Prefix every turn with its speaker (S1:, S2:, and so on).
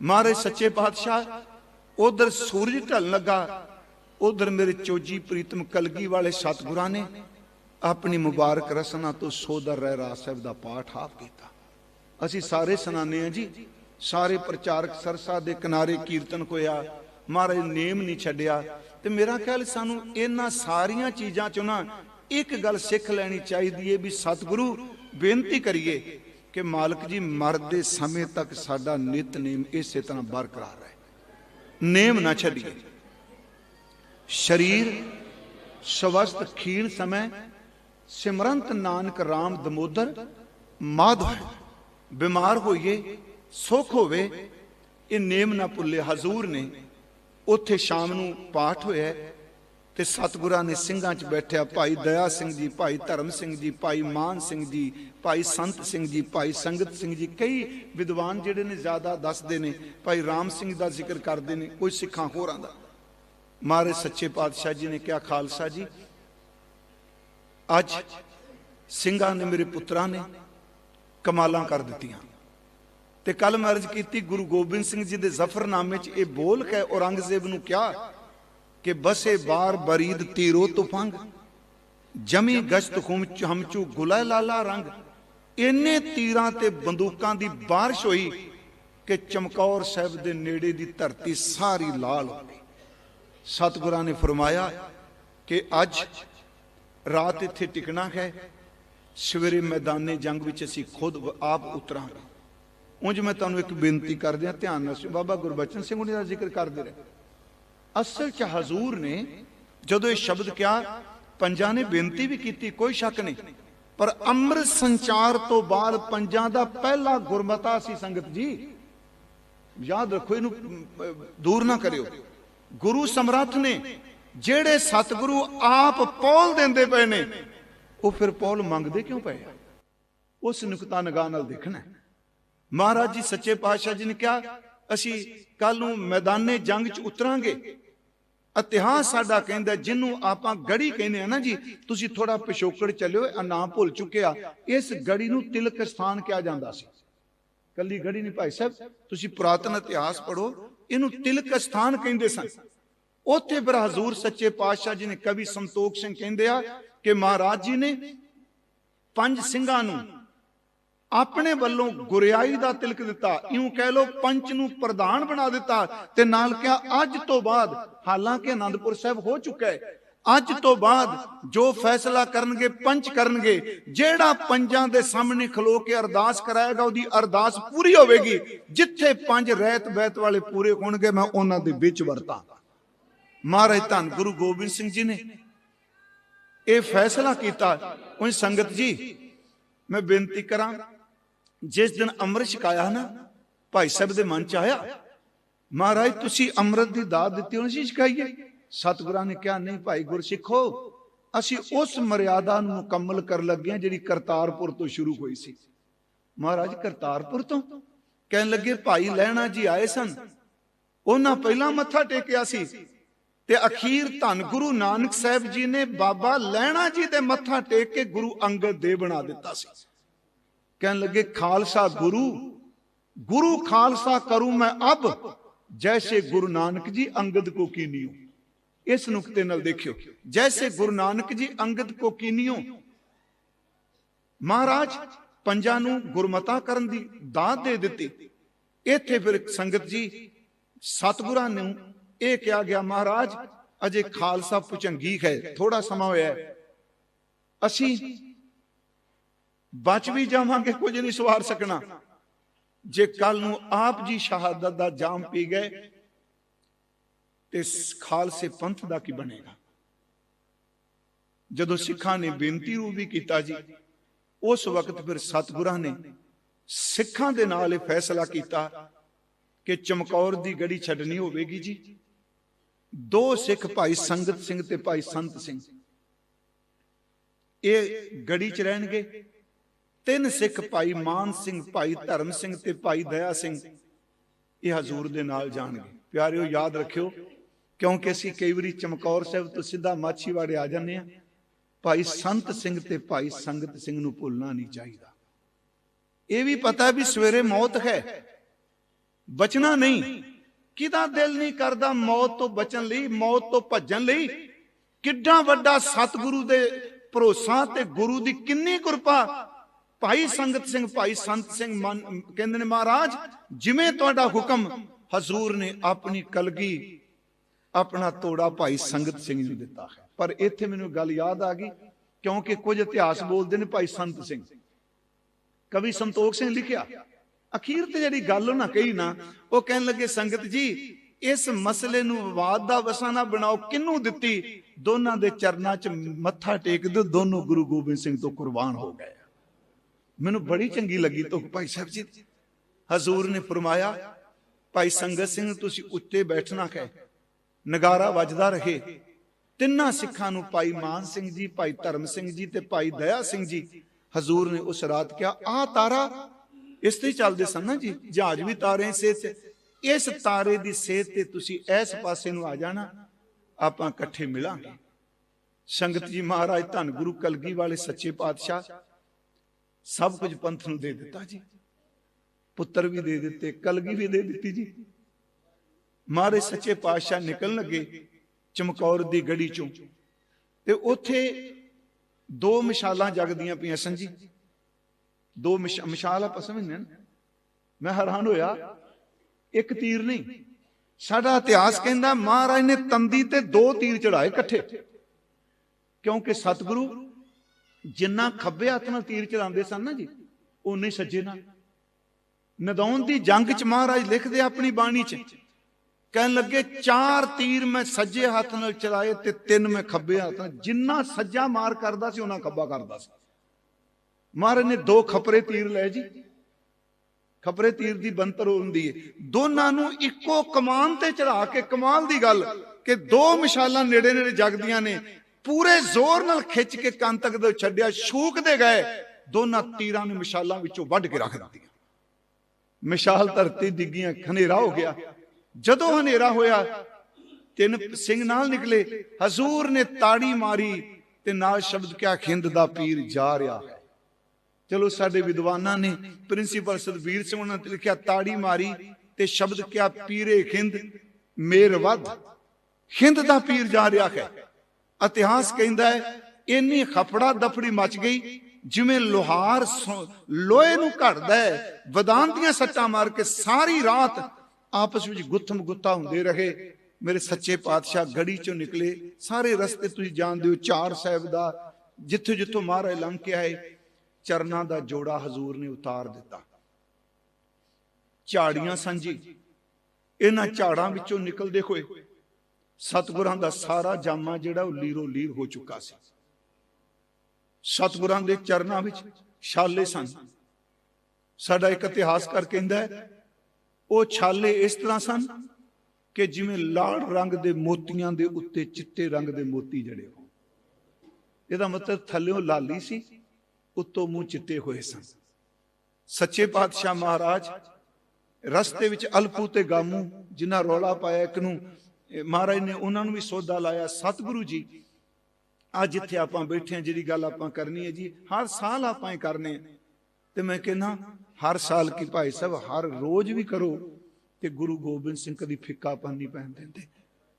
S1: ਮਹਾਰਾਜ ਸੱਚੇ ਪਾਤਸ਼ਾਹ ਉਧਰ ਸੂਰਜ ਢਲਣ ਲੱਗਾ, ਉਧਰ ਮੇਰੇ ਚੋਜੀ ਪ੍ਰੀਤਮ ਕਲਗੀ ਵਾਲੇ ਸਤਿਗੁਰਾਂ ਨੇ ਆਪਣੀ ਮੁਬਾਰਕ ਰਸਨਾ ਤੋਂ ਸੋਦਰ ਰਹਿ ਰਾਜ ਸਾਹਿਬ ਦਾ ਪਾਠ ਆਪ ਕੀਤਾ। ਅਸੀਂ ਸਾਰੇ ਸੁਣਾਉਂਦੇ ਹਾਂ ਜੀ, ਸਾਰੇ ਪ੍ਰਚਾਰਕ ਸਰਸਾ ਦੇ ਕਿਨਾਰੇ ਕੀਰਤਨ ਹੋਇਆ ਮਹਾਰਾਜ ਨੇਮ ਨਹੀਂ ਛੱਡਿਆ, ਤੇ ਮੇਰਾ ਖਿਆਲ ਸਾਨੂੰ ਇਹਨਾਂ ਸਾਰੀਆਂ ਚੀਜ਼ਾਂ ਚੋਂ ਨਾ ਇੱਕ ਗੱਲ ਸਿੱਖ ਲੈਣੀ ਚਾਹੀਦੀ ਹੈ ਵੀ ਸਤਿਗੁਰੂ ਬੇਨਤੀ ਕਰੀਏ ਕਿ ਮਾਲਕ ਜੀ ਮਰਦੇ ਸਮੇਂ ਤੱਕ ਸਾਡਾ ਨਿਤਨੇਮ ਇਸੇ ਤਰ੍ਹਾਂ ਬਰਕਰਾਰ ਰਹੇ। ਨੇਮ ਨਾ ਛੱਡੀਏ। ਸ਼ਰੀਰ ਸਵਸਤ ਖੀਣ ਸਮੇਂ ਸਿਮਰੰਤ ਨਾਨਕ RAM ਦਮੋਦਰ ਮਾਧਵ ਬਿਮਾਰ ਹੋਈਏ, ਸੁਖ ਹੋਵੇ, ਇਹ ਨੇਮ ਨਾ ਭੁੱਲੇ, ਹਜ਼ੂਰ ਨੇ। ਉੱਥੇ ਸ਼ਾਮ ਨੂੰ ਪਾਠ ਹੋਇਆ ਤੇ ਸਤਿਗੁਰਾਂ ਨੇ ਸਿੰਘਾਂ 'ਚ ਬੈਠਿਆ। ਭਾਈ ਦਇਆ ਸਿੰਘ ਜੀ, ਭਾਈ ਧਰਮ ਸਿੰਘ ਜੀ, ਭਾਈ ਮਾਨ ਸਿੰਘ ਜੀ, ਭਾਈ ਸੰਤ ਸਿੰਘ ਜੀ, ਭਾਈ ਸੰਗਤ ਸਿੰਘ ਜੀ, ਕਈ ਵਿਦਵਾਨ ਜਿਹੜੇ ਨੇ ਜ਼ਿਆਦਾ ਦੱਸਦੇ ਨੇ, ਭਾਈ ਰਾਮ ਸਿੰਘ ਦਾ ਜ਼ਿਕਰ ਕਰਦੇ ਨੇ, ਕੋਈ ਸਿੱਖਾਂ ਹੋਰਾਂ ਦਾ। ਮਹਾਰਾਜ ਸੱਚੇ ਪਾਤਸ਼ਾਹ ਜੀ ਨੇ ਕਿਹਾ, ਖਾਲਸਾ ਜੀ, ਅੱਜ ਸਿੰਘਾਂ ਨੇ ਮੇਰੇ ਪੁੱਤਰਾਂ ਨੇ ਕਮਾਲਾਂ ਕਰ ਦਿੱਤੀਆਂ। ਤੇ ਕੱਲ ਮੈਂ ਅਰਜ਼ ਕੀਤੀ, ਗੁਰੂ ਗੋਬਿੰਦ ਸਿੰਘ ਜੀ ਦੇ ਜ਼ਫਰਨਾਮੇ 'ਚ ਇਹ ਬੋਲ ਕੇ ਔਰੰਗਜ਼ੇਬ ਨੂੰ ਕਿਹਾ ਕਿ ਬਸੇ ਬਾਰ ਬਰੀਦ ਤੀਰੋ ਤੁਫੰਗ ਜਮੀ ਗਸ਼ਤ ਖੁਮ ਚ ਹਮਚੂ ਗੁਲਾ ਲਾਲਾ ਰੰਗ। ਇੰਨੇ ਤੀਰਾਂ ਤੇ ਬੰਦੂਕਾਂ ਦੀ ਬਾਰਿਸ਼ ਹੋਈ ਕਿ ਚਮਕੌਰ ਸਾਹਿਬ ਦੇ ਨੇੜੇ ਦੀ ਧਰਤੀ ਸਾਰੀ ਲਾਲ ਹੋ ਗਈ। ਸਤਿਗੁਰਾਂ ਨੇ ਫਰਮਾਇਆ ਕਿ ਅੱਜ ਰਾਤ ਇੱਥੇ ਟਿਕਣਾ ਹੈ। ਸਵੇਰੇ ਮੈਦਾਨੇ ਜੰਗ ਵਿੱਚ ਅਸੀਂ ਖੁਦ ਆਪ ਉਤਰਾਂਗੇ। ਉਂਝ ਮੈਂ ਤੁਹਾਨੂੰ ਇੱਕ ਬੇਨਤੀ ਕਰਦਿਆਂ ਧਿਆਨ ਨਾਲ ਬਾਬਾ ਗੁਰਬਚਨ ਸਿੰਘ ਜੀ ਦਾ ਜ਼ਿਕਰ ਕਰਦੇ ਰਹੇ। ਅਸਲ 'ਚ ਹਜ਼ੂਰ ਨੇ ਜਦੋਂ ਇਹ ਸ਼ਬਦ ਕਿਹਾ, ਪੰਜਾਂ ਨੇ ਬੇਨਤੀ ਵੀ ਕੀਤੀ, ਕੋਈ ਸ਼ੱਕ ਨਹੀਂ। ਪਰ ਅੰਮ੍ਰਿਤ ਸੰਚਾਰ ਤੋਂ ਬਾਅਦ ਪੰਜਾਂ ਦਾ ਪਹਿਲਾ ਗੁਰਮਤਾ ਸੀ ਸੰਗਤ ਜੀ। ਯਾਦ ਰੱਖੋ, ਇਹਨੂੰ ਦੂਰ ਨਾ ਕਰਿਓ। ਗੁਰੂ ਸਮਰੱਥ ਨੇ, ਜਿਹੜੇ ਸਤਿਗੁਰੂ ਆਪ ਪੌਲ ਦਿੰਦੇ ਪਏ ਨੇ, ਉਹ ਫਿਰ ਪੌਲ ਮੰਗਦੇ ਕਿਉਂ ਪਏ ਆ? ਉਸ ਨੁਕਤਾ ਨਗਾਹ ਨਾਲ ਦੇਖਣਾ ਮਹਾਰਾਜ ਜੀ, ਸੱਚੇ ਪਾਤਸ਼ਾਹ ਜੀ ਨੇ ਕਿਹਾ, ਅਸੀਂ ਕੱਲ ਨੂੰ ਮੈਦਾਨੇ ਜੰਗ 'ਚ ਉਤਰਾਂਗੇ। ਇਤਿਹਾਸ ਸਾਡਾ ਕਹਿੰਦਾ, ਜਿਹਨੂੰ ਆਪਾਂ ਗੜੀ ਕਹਿੰਦੇ ਆ ਨਾ ਜੀ, ਤੁਸੀਂ ਥੋੜਾ ਪਿਛੋਕੜ ਚੱਲਿਓ, ਇਹ ਨਾਂ ਭੁੱਲ ਚੁੱਕਿਆ ਇਸ ਗੜੀ ਨੂੰ ਤਿਲਕ ਸਥਾਨ ਕਿਹਾ ਜਾਂਦਾ ਸੀ। ਕੱਲੀ ਗੜੀ ਨਹੀਂ ਭਾਈ ਸਾਹਿਬ, ਤੁਸੀਂ ਪੁਰਾਤਨ ਇਤਿਹਾਸ ਪੜੋ ਇਹਨੂੰ ਤਿਲਕ ਸਥਾਨ ਕਹਿੰਦੇ ਸਨ। ਉੱਥੇ ਫਿਰ ਹਜ਼ੂਰ ਸੱਚੇ ਪਾਤਸ਼ਾਹ ਜੀ ਨੇ ਕਵੀ ਸੰਤੋਖ ਸਿੰਘ ਕਹਿੰਦੇ ਆ ਕਿ ਮਹਾਰਾਜ ਜੀ ਨੇ ਪੰਜ ਸਿੰਘਾਂ ਨੂੰ ਆਪਣੇ ਵੱਲੋਂ ਗੁਰਿਆਈ ਦਾ ਤਿਲਕ ਦਿੱਤਾ। ਇਉਂ ਕਹਿ ਲੋ ਪੰਚ ਨੂੰ ਪ੍ਰਧਾਨ ਬਣਾ ਦਿੱਤਾ ਤੇ ਨਾਲ ਕਿਹਾ, ਅੱਜ ਤੋਂ ਬਾਅਦ, ਹਾਲਾਂਕਿ ਆਨੰਦਪੁਰ ਸਾਹਿਬ ਹੋ ਚੁੱਕਾ ਹੈ, ਅੱਜ ਤੋਂ ਬਾਅਦ ਜੋ ਫੈਸਲਾ ਕਰਨਗੇ, ਪੰਚ ਕਰਨਗੇ, ਜਿਹੜਾ ਪੰਜਾਂ ਦੇ ਸਾਹਮਣੇ ਖਲੋ ਕੇ ਅਰਦਾਸ ਕਰਾਏਗਾ, ਉਹਦੀ ਅਰਦਾਸ ਪੂਰੀ ਹੋਵੇਗੀ। ਜਿੱਥੇ ਪੰਜ ਰਹਿਤ ਬੈਤ ਵਾਲੇ ਪੂਰੇ ਹੋਣਗੇ, ਮੈਂ ਉਹਨਾਂ ਦੇ ਵਿੱਚ ਵਰਤਾਂ। ਮਹਾਰਾਜ, ਧੰਨ ਗੁਰੂ ਗੋਬਿੰਦ ਸਿੰਘ ਜੀ ਨੇ ਇਹ ਫੈਸਲਾ ਕੀਤਾ। ਉਹ ਸੰਗਤ ਜੀ, ਮੈਂ ਬੇਨਤੀ ਕਰਾਂ ਜਿਸ ਦਿਨ ਅੰਮ੍ਰਿਤ ਛਕਾਇਆ ਨਾ, ਭਾਈ ਸਾਹਿਬ ਦੇ ਮਨ ਚ ਆਇਆ, ਮਹਾਰਾਜ, ਤੁਸੀਂ ਅੰਮ੍ਰਿਤ ਦੀ ਦਾਤ ਦਿੱਤੀ ਹੋਣੀ ਸੀ ਛਕਾਈਏ ਸਤਿਗੁਰਾਂ ਨੇ ਕਿਹਾ, ਨਹੀਂ ਭਾਈ, ਗੁਰਸਿੱਖੋ, ਅਸੀਂ ਉਸ ਮਰਿਆਦਾ ਨੂੰ ਮੁਕੰਮਲ ਕਰਨ ਲੱਗੇ ਹਾਂ ਜਿਹੜੀ ਕਰਤਾਰਪੁਰ ਤੋਂ ਸ਼ੁਰੂ ਹੋਈ ਸੀ। ਮਹਾਰਾਜ, ਕਰਤਾਰਪੁਰ ਤੋਂ? ਕਹਿਣ ਲੱਗੇ, ਭਾਈ ਲੈਣਾ ਜੀ ਆਏ ਸਨ। ਉਹਨਾਂ ਪਹਿਲਾਂ ਮੱਥਾ ਟੇਕਿਆ ਸੀ ਤੇ ਅਖੀਰ ਧੰਨ ਗੁਰੂ ਨਾਨਕ ਸਾਹਿਬ ਜੀ ਨੇ ਬਾਬਾ ਲੈਣਾ ਜੀ ਦੇ ਮੱਥਾ ਟੇਕ ਕੇ ਗੁਰੂ ਅੰਗਦ ਦੇ ਬਣਾ ਦਿੱਤਾ ਸੀ। ਕਹਿਣ ਲੱਗੇ, ਖਾਲਸਾ ਗੁਰੂ ਗੁਰੂ ਖਾਲਸਾ ਕਰੂ ਮੈਂ ਅਬ ਜੈਸੇ ਗੁਰੂ ਨਾਨਕ ਜੀ ਅੰਗਦ ਕੋ ਕੀਨੀਓ। ਇਸ ਨੁਕਤੇ ਨਾਲ ਦੇਖਿਓ ਜੈਸੇ ਗੁਰੂ ਨਾਨਕ ਜੀ ਅੰਗਦ ਕੋ ਕੀਨੀਓ। ਮਹਾਰਾਜ ਪੰਜਾਂ ਨੂੰ ਗੁਰਮਤਾ ਕਰਨ ਦੀ ਦਾਤ ਦੇ ਦਿੱਤੀ। ਇੱਥੇ ਫਿਰ ਸੰਗਤ ਜੀ, ਸਤਿਗੁਰਾਂ ਨੂੰ ਇਹ ਕਿਹਾ ਗਿਆ, ਮਹਾਰਾਜ, ਅਜੇ ਖਾਲਸਾ ਪੁਚੰਗੀ ਹੈ ਥੋੜਾ ਸਮਾਂ ਹੋਇਆ ਅਸੀਂ ਬਚ ਵੀ ਜਾਵਾਂਗੇ, ਕੁਝ ਨਹੀਂ ਸਵਾਰ ਸਕਣਾ। ਜੇ ਕੱਲ ਨੂੰ ਆਪ ਜੀ ਸ਼ਹਾਦਤ ਦਾ ਜਾਮ ਪੀ ਗਏ, ਤੇ ਖਾਲਸੇ ਪੰਥ ਦਾ ਕੀ ਬਣੇਗਾ? ਜਦੋਂ ਸਿੱਖਾਂ ਨੇ ਬੇਨਤੀ ਰੂ ਵੀ ਕੀਤਾ ਜੀ, ਉਸ ਵਕਤ ਫਿਰ ਸਤਿਗੁਰਾਂ ਨੇ ਸਿੱਖਾਂ ਦੇ ਨਾਲ ਇਹ ਫੈਸਲਾ ਕੀਤਾ ਕਿ ਚਮਕੌਰ ਦੀ ਗੜੀ ਛੱਡਣੀ ਹੋਵੇਗੀ ਜੀ। ਦੋ ਸਿੱਖ ਭਾਈ ਸੰਗਤ ਸਿੰਘ ਤੇ ਭਾਈ ਸੰਤ ਸਿੰਘ। ਇਹ ਗੜੀ 'ਚ ਰਹਿਣਗੇ ਤਿੰਨ ਸਿੱਖ ਭਾਈ ਮਾਨ ਸਿੰਘ, ਭਾਈ ਧਰਮ ਸਿੰਘ ਤੇ ਭਾਈ ਦਇਆ ਸਿੰਘ, ਇਹ ਹਜ਼ੂਰ ਦੇ ਨਾਲ ਜਾਣਗੇ। ਪਿਆਰਿਓ, ਯਾਦ ਰੱਖਿਓ, ਕਿਉਂਕਿ ਅਸੀਂ ਕਈ ਵਾਰੀ ਚਮਕੌਰ ਸਾਹਿਬ ਤੋਂ ਸਿੱਧਾ ਮਾਛੀਵਾੜੇ ਆ ਜਾਂਦੇ ਆ ਭਾਈ ਸੰਤ ਸਿੰਘ ਤੇ ਭਾਈ ਸੰਗਤ ਸਿੰਘ ਨੂੰ ਭੁੱਲਣਾ ਨਹੀਂ ਚਾਹੀਦਾ। ਇਹ ਵੀ ਪਤਾ ਵੀ ਸਵੇਰੇ ਮੌਤ ਹੈ। ਬਚਣਾ ਨਹੀਂ। ਕਿਦਾ ਦਿਲ ਨਹੀਂ ਕਰਦਾ ਮੌਤ ਤੋਂ ਬਚਣ ਲਈ, ਮੌਤ ਤੋਂ ਭੱਜਣ ਲਈ? ਕਿੱਡਾ ਵੱਡਾ ਸਤਿਗੁਰੂ ਦੇ ਭਰੋਸਾ ਤੇ ਗੁਰੂ ਦੀ ਕਿੰਨੀ ਕਿਰਪਾ ਭਾਈ ਸੰਗਤ ਸਿੰਘ, ਭਾਈ ਸੰਤ ਸਿੰਘ, ਮਨ- ਕਹਿੰਦੇ ਨੇ ਮਹਾਰਾਜ, ਜਿਵੇਂ ਤੁਹਾਡਾ ਹੁਕਮ, ਹਜ਼ੂਰ ਨੇ ਆਪਣੀ ਕਲਗੀ, ਆਪਣਾ ਤੋੜਾ ਭਾਈ ਸੰਗਤ ਸਿੰਘ ਨੂੰ ਦਿੱਤਾ ਹੈ। ਪਰ ਇੱਥੇ ਮੈਨੂੰ ਗੱਲ ਯਾਦ ਆ ਗਈ, ਕਿਉਂਕਿ ਕੁਝ ਇਤਿਹਾਸ ਬੋਲਦੇ ਨੇ ਭਾਈ ਸੰਤ ਸਿੰਘ। ਕਵੀ ਸੰਤੋਖ ਸਿੰਘ ਲਿਖਿਆ, ਅਖੀਰ ਤੇ ਜਿਹੜੀ ਗੱਲ ਉਹਨਾਂ ਕਹੀ ਨਾ, ਉਹ ਕਹਿਣ ਲੱਗੇ, ਸੰਗਤ ਜੀ, ਇਸ ਮਸਲੇ ਨੂੰ ਵਿਵਾਦ ਦਾ ਵਸਾ ਨਾ ਬਣਾਓ ਕਿੰਨੂੰ ਦਿੱਤੀ? ਦੋਨਾਂ ਦੇ ਚਰਨਾਂ 'ਚ ਮੱਥਾ ਟੇਕ ਦਿਓ ਦੋਨੋਂ ਗੁਰੂ ਗੋਬਿੰਦ ਸਿੰਘ ਤੋਂ ਕੁਰਬਾਨ ਹੋ ਗਏ। ਮੈਨੂੰ ਬੜੀ ਚੰਗੀ ਲੱਗੀ ਤੁਕ ਭਾਈ ਸਾਹਿਬ ਜੀ। ਹਜ਼ੂਰ ਨੇ ਫਰਮਾਇਆ, ਭਾਈ ਸੰਗਤ ਸਿੰਘ, ਤੁਸੀਂ ਉੱਤੇ ਬੈਠਣਾ ਹੈ, ਨਗਾਰਾ ਵੱਜਦਾ ਰਹੇ। ਤਿੰਨਾਂ ਸਿੱਖਾਂ ਨੂੰ ਭਾਈ ਮਾਨ ਸਿੰਘ ਜੀ, ਭਾਈ ਧਰਮ ਸਿੰਘ ਜੀ ਤੇ ਭਾਈ ਦਇਆ ਸਿੰਘ ਜੀ, ਹਜ਼ੂਰ ਨੇ ਉਸ ਰਾਤ ਕਿਹਾ, ਆਹ ਤਾਰਾ ਇਸ ਤੇ ਚੱਲਦੇ ਸਨ ਨਾ ਜੀ, ਜਹਾਜ਼ ਵੀ ਤਾਰੇ ਸੇ ਇਸ ਤਾਰੇ ਦੀ ਸੇਧ ਤੇ ਤੁਸੀਂ ਇਸ ਪਾਸੇ ਨੂੰ ਆ ਜਾਣਾ, ਆਪਾਂ ਇਕੱਠੇ ਮਿਲਾਂਗੇ। ਸੰਗਤ ਜੀ ਮਹਾਰਾਜ, ਧੰਨ ਗੁਰੂ ਕਲਗੀ ਵਾਲੇ ਸੱਚੇ ਪਾਤਸ਼ਾਹ ਸਭ ਕੁਝ ਪੰਥ ਨੂੰ ਦੇ ਦਿੱਤਾ ਜੀ। ਪੁੱਤਰ ਵੀ ਦੇ ਦਿੱਤੇ, ਕਲਗੀ ਵੀ ਦੇ ਦਿੱਤੀ ਜੀ। ਮਾਰੇ ਸੱਚੇ ਪਾਤਸ਼ਾਹ ਨਿਕਲਣ ਲੱਗੇ ਚਮਕੌਰ ਦੀ ਗੜੀ ਚੋਂ। ਤੇ ਉੱਥੇ ਦੋ ਮਿਸਾਲਾਂ ਜਗਦੀਆਂ ਪਈਆਂ ਸਨ ਜੀ। ਦੋ ਮਿਸ਼- ਮਿਸਾਲ ਆਪਾਂ ਸਮਝਦੇ ਹਾਂ ਮੈਂ ਹੈਰਾਨ ਹੋਇਆ, ਇੱਕ ਤੀਰ ਨਹੀਂ, ਸਾਡਾ ਇਤਿਹਾਸ ਕਹਿੰਦਾ ਮਹਾਰਾਜ ਨੇ ਤੰਦੀ ਤੇ ਦੋ ਤੀਰ ਚੜਾਏ ਇਕੱਠੇ। ਕਿਉਂਕਿ ਸਤਿਗੁਰੂ ਜਿੰਨਾ ਖੱਬੇ ਹੱਥ ਨਾਲ ਤੀਰ ਚਲਾਉਂਦੇ ਸਨ ਨਾ ਜੀ ਉਨੇ ਸੱਜੇ ਨਾਲ। ਨਦੌਨ ਦੀ ਜੰਗ ਚ ਮਹਾਰਾਜ ਲਿਖਦੇ ਆਪਣੀ ਬਾਣੀ ਚ, ਕਹਿਣ ਲੱਗੇ, ਚਾਰ ਤੀਰ ਮੈਂ ਸੱਜੇ ਹੱਥ ਨਾਲ ਚਲਾਏ ਤੇ ਤਿੰਨ ਮੈਂ ਖੱਬੇ ਹੱਥ ਨਾਲ। ਜਿੰਨਾ ਸੱਜਾ ਮਾਰ ਕਰਦਾ ਸੀ, ਉਹਨਾਂ ਖੱਬਾ ਕਰਦਾ ਸੀ। ਮਹਾਰਾਜ ਨੇ ਦੋ ਖਪਰੇ ਤੀਰ ਲਏ ਜੀ। ਖਪਰੇ ਤੀਰ ਦੀ ਬੰਤਰ ਹੁੰਦੀ ਹੈ ਦੋਨਾਂ ਨੂੰ ਇੱਕੋ ਕਮਾਨ ਤੇ ਚੜਾ ਕੇ, ਕਮਾਲ ਦੀ ਗੱਲ ਕਿ ਦੋ ਮਿਸਾਲਾਂ ਨੇੜੇ ਨੇੜੇ ਜਗਦੀਆਂ ਨੇ। ਪੂਰੇ ਜ਼ੋਰ ਨਾਲ ਖਿੱਚ ਕੇ ਕੰਨ ਤੱਕ ਦੇ ਛੱਡਿਆ ਸ਼ੂਕਦੇ ਗਏ। ਦੋਨਾਂ ਤੀਰਾਂ ਨੂੰ ਮਿਸਾਲਾਂ ਵਿੱਚੋਂ ਵੱਢ ਕੇ ਰੱਖ ਦਿੱਤੀਆਂ। ਮਿਸਾਲ ਧਰਤੀ ਡਿੱਗੀਆਂ, ਹਨੇਰਾ ਹੋ ਗਿਆ। ਜਦੋਂ ਹਨੇਰਾ ਹੋਇਆ, ਤਿੰਨ ਸਿੰਘ ਨਾਲ ਨਿਕਲੇ। ਹਜ਼ੂਰ ਨੇ ਤਾੜੀ ਮਾਰੀ ਤੇ ਨਾਲ ਸ਼ਬਦ ਕਿਆ ਖਿੰਦ ਦਾ ਪੀਰ ਜਾ ਰਿਹਾ ਹੈ। ਚਲੋ, ਸਾਡੇ ਵਿਦਵਾਨਾਂ ਨੇ ਪ੍ਰਿੰਸੀਪਲ ਸਤਵੀਰ ਸਿੰਘ ਉਹਨਾਂ ਨੇ ਲਿਖਿਆ, ਤਾੜੀ ਮਾਰੀ ਤੇ ਸ਼ਬਦ ਕਿਆ ਪੀਰੇ ਖਿੰਦ, ਮੇਰ ਵੱਧ। ਖਿੰਦ ਦਾ ਪੀਰ ਜਾ ਰਿਹਾ ਹੈ। ਇਤਿਹਾਸ ਕਹਿੰਦਾ ਹੈ, ਇੰਨੀ ਖਫੜਾ ਦਫੜੀ ਮਚ ਗਈ, ਜਿਵੇਂ ਲੋਹਾਰ ਲੋਹੇ ਨੂੰ ਘੜਦਾ ਹੈ ਵਦਾਨ ਦੀਆਂ ਸੱਟਾਂ ਮਾਰ ਕੇ ਸਾਰੀ ਰਾਤ ਆਪਸ ਵਿੱਚ ਗੁੱਥਮ ਗੁੱਤਾ ਹੁੰਦੇ ਰਹੇ। ਮੇਰੇ ਸੱਚੇ ਪਾਤਸ਼ਾਹ ਗੜੀ ਚੋਂ ਨਿਕਲੇ, ਸਾਰੇ ਰਸਤੇ ਤੁਸੀਂ ਜਾਣਦੇ ਹੋ, ਚਾਰ ਸਾਹਿਬ ਦਾ, ਜਿੱਥੇ ਜਿੱਥੋਂ ਮਹਾਰਾਜ ਲੰਘ ਕੇ ਆਏ, ਚਰਨਾਂ ਦਾ ਜੋੜਾ ਹਜ਼ੂਰ ਨੇ ਉਤਾਰ ਦਿੱਤਾ। ਝਾੜੀਆਂ ਸੰਜੀ ਇਹਨਾਂ ਝਾੜਾਂ ਵਿੱਚੋਂ ਨਿਕਲਦੇ ਹੋਏ ਸਤਿਗੁਰਾਂ ਦਾ ਸਾਰਾ ਜਾਮਾ ਜਿਹੜਾ ਉਹ ਲੀਰੋ ਲੀਰ ਹੋ ਚੁੱਕਾ ਸੀ। ਸਤਿਗੁਰਾਂ ਦੇ ਚਰਨਾਂ ਵਿੱਚ ਛਾਲੇ ਸਨ। ਸਾਡਾ ਇੱਕ ਇਤਿਹਾਸਕਾਰ ਕਹਿੰਦਾ ਉਹ ਛਾਲੇ ਇਸ ਤਰ੍ਹਾਂ ਸਨ ਕਿ ਜਿਵੇਂ ਲਾਲ ਰੰਗ ਦੇ ਮੋਤੀਆਂ ਦੇ ਉੱਤੇ ਚਿੱਟੇ ਰੰਗ ਦੇ ਮੋਤੀ ਜੜੇ ਹੋਣ। ਇਹਦਾ ਮਤਲਬ ਥੱਲਿਓਂ ਲਾਲੀ ਸੀ, ਉੱਤੋਂ ਮੂੰਹ ਚਿੱਟੇ ਹੋਏ ਸਨ। ਸੱਚੇ ਪਾਤਸ਼ਾਹ ਮਹਾਰਾਜ ਰਸਤੇ ਵਿੱਚ ਅਲਪੂ ਤੇ ਗਾਮੂ ਜਿਨ੍ਹਾਂ ਰੌਲਾ ਪਾਇਆ, ਇੱਕ ਨੂੰ ਮਹਾਰਾਜ ਨੇ ਉਹਨਾਂ ਨੂੰ ਵੀ ਸੋਧਾ ਲਾਇਆ, ਸਤਿਗੁਰੂ ਜੀ। ਅੱਜ ਇੱਥੇ ਆਪਾਂ ਬੈਠੇ ਹਾਂ, ਜਿਹੜੀ ਗੱਲ ਆਪਾਂ ਕਰਨੀ ਹੈ ਜੀ, ਹਰ ਸਾਲ ਆਪਾਂ ਇਹ ਕਰਨੇ ਤੇ ਮੈਂ ਕਹਿੰਦਾ, ਹਰ ਸਾਲ ਕੀ ਭਾਈ ਸਾਹਿਬ, ਹਰ ਰੋਜ਼ ਵੀ ਕਰੋ, ਤੇ ਗੁਰੂ ਗੋਬਿੰਦ ਸਿੰਘ ਕਦੀ ਫਿੱਕਾਪਨ ਨਹੀਂ ਪੈਣ ਦਿੰਦੇ।